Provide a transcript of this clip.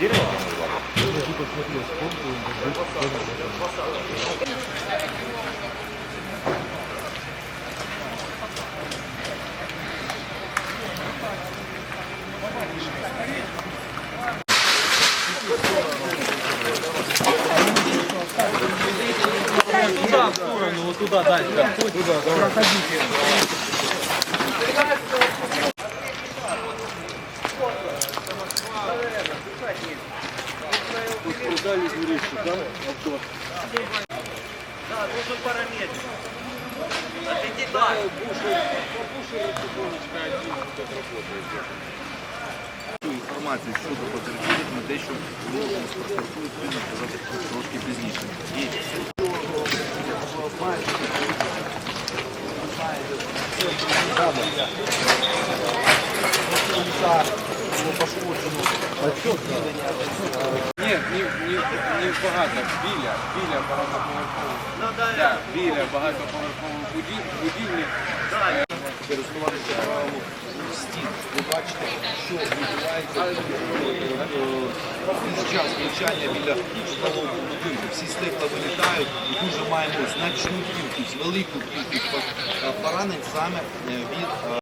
Дерево, Туда, в сторону, вот туда дальше. Проходите. Інформацію щодо потерпілих на те, що ну, спростують він сказати трошки пізніше. І Ні, ні, ні, ні багато. Біля, біля багатоповерхових. Да, біля багатоповерхових будів- будівлі. користуватися правилом стін. Ви бачите, що відбувається е, під час навчання біля житлового будинку. Всі стекла вилітають і дуже маємо значну кількість, велику кількість е, поранень саме е, від е,